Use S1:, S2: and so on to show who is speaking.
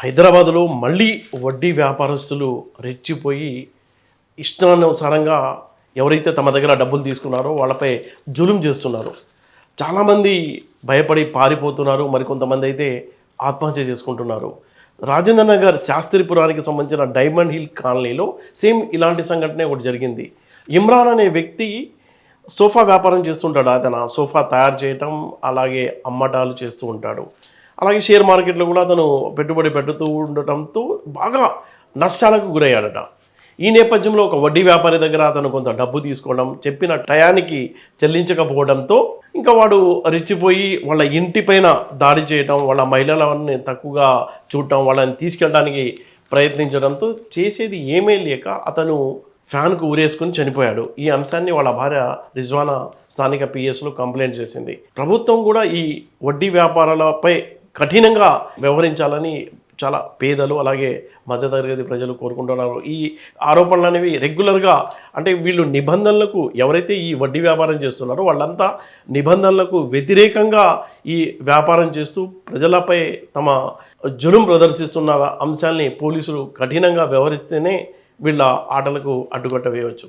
S1: హైదరాబాదులో మళ్ళీ వడ్డీ వ్యాపారస్తులు రెచ్చిపోయి ఇష్టానుసారంగా ఎవరైతే తమ దగ్గర డబ్బులు తీసుకున్నారో వాళ్ళపై జులుం చేస్తున్నారు. చాలామంది భయపడి పారిపోతున్నారు మరికొంతమంది అయితే ఆత్మహత్య చేసుకుంటున్నారు. రాజేంద్ర నగర్ శాస్త్రిపురానికి సంబంధించిన డైమండ్ హిల్ కాలనీలో సేమ్ ఇలాంటి సంఘటనే ఒకటి జరిగింది. ఇమ్రాన్ అనే వ్యక్తి సోఫా వ్యాపారం చేస్తుంటాడు. అతను సోఫా తయారు చేయటం అలాగే అమ్మటాలు చేస్తూ ఉంటాడు. అలాగే షేర్ మార్కెట్లో కూడా అతను పెట్టుబడి పెడుతూ ఉండటంతో బాగా నష్టాలకు గురయ్యాడట. ఈ నేపథ్యంలో ఒక వడ్డీ వ్యాపారి దగ్గర అతను కొంత డబ్బు తీసుకోవడం చెప్పిన టయానికి చెల్లించకపోవడంతో ఇంకా వాడు రెచ్చిపోయి వాళ్ళ ఇంటిపైన దాడి చేయటం వాళ్ళ మహిళలని తక్కువగా చూడటం వాళ్ళని తీసుకెళ్ళడానికి ప్రయత్నించడంతో చేసేది ఏమీ లేక అతను ఫ్యాన్కు ఊరేసుకుని చనిపోయాడు. ఈ అంశాన్ని వాళ్ళ భార్య రిజ్వానా స్థానిక పిఎస్లో కంప్లైంట్ చేసింది. ప్రభుత్వం కూడా ఈ వడ్డీ వ్యాపారాలపై కఠినంగా వ్యవహరించాలని చాలా పేదలు అలాగే మధ్యతరగతి ప్రజలు కోరుకుంటున్నారు. ఈ ఆరోపణలు అనేవి రెగ్యులర్గా అంటే వీళ్ళు నిబంధనలకు ఎవరైతే ఈ వడ్డీ వ్యాపారం చేస్తున్నారో వాళ్ళంతా నిబంధనలకు వ్యతిరేకంగా ఈ వ్యాపారం చేస్తూ ప్రజలపై తమ జులుం ప్రదర్శిస్తున్న అంశాల్ని పోలీసులు కఠినంగా వ్యవహరిస్తేనే వీళ్ళ ఆటలకు అడ్డుకట్ట వేయవచ్చు.